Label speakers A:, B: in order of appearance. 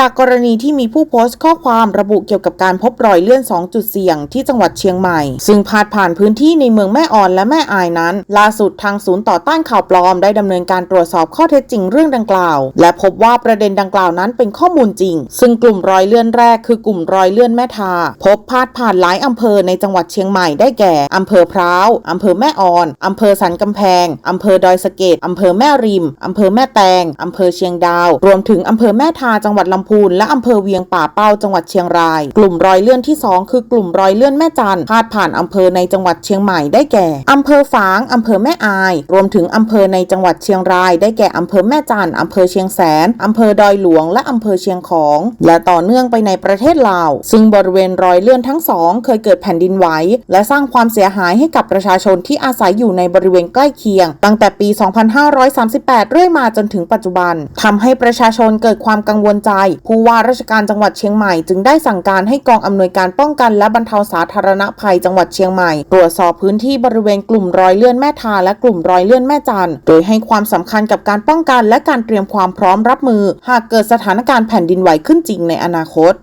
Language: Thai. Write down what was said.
A: จากกรณีที่มีผู้โพสต์ข้อความระบุเกี่ยวกับการพบรอยเลื่อน 2 จุดเสี่ยงที่จังหวัดเชียงใหม่ ซึ่งพาดผ่านพื้นที่ในเมืองแม่อ่อนและแม่อายนั้น ล่าสุดทางศูนย์ต่อต้านข่าวปลอมได้ดำเนินการตรวจสอบข้อเท็จจริงเรื่องดังกล่าว และพบว่าประเด็นดังกล่าวนั้นเป็นข้อมูลจริง ซึ่งกลุ่มรอยเลื่อนแรกคือกลุ่มรอยเลื่อนแม่ทา พบพาดผ่านหลายอำเภอในจังหวัดเชียงใหม่ได้แก่อำเภอพร้าวอำเภอแม่อ่อนอำเภอสันกำแพงอำเภอดอยสะเก็ดอำเภอแม่ริมอำเภอแม่แตงอำเภอเชียงดาว รวมถึงอำเภอแม่ทาจังหวัดลำพูน และอำเภอเวียงป่าเป้าจังหวัดเชียงราย กลุ่มรอยเลื่อนที่ 2 คือกลุ่มรอยเลื่อนแม่จันพาดผ่านอำเภอในจังหวัดเชียงใหม่ได้แก่อำเภอฝางอำเภอแม่อาย รวมถึงอำเภอในจังหวัดเชียงราย ได้แก่อำเภอแม่จันอำเภอเชียงแสนอำเภอดอยหลวง และอำเภอเชียงของ และต่อเนื่องไปในประเทศลาว ซึ่งบริเวณรอยเลื่อนทั้งสองเคยเกิดแผ่นดินไหวและสร้างความเสียหายให้กับประชาชนที่อาศัยอยู่ในบริเวณใกล้เคียง ตั้งแต่ปี 2538 เรื่อยมาจนถึงปัจจุบันทำให้ประชาชนเกิดความกังวลใจผู้ว่าราชการจังหวัดเชียงใหม่จึงได้สั่งการให้กองอำนวยการป้องกันและบรรเทาสาธารณภัยจังหวัดเชียงใหม่ ตรวจสอบพื้นที่บริเวณกลุ่มรอยเลื่อนแม่ทาและกลุ่มรอยเลื่อนแม่จันโดยให้ความสำคัญกับการป้องกันและการเตรียมความพร้อมรับมือ หากเกิดสถานการณ์แผ่นดินไหวขึ้นจริงในอนาคต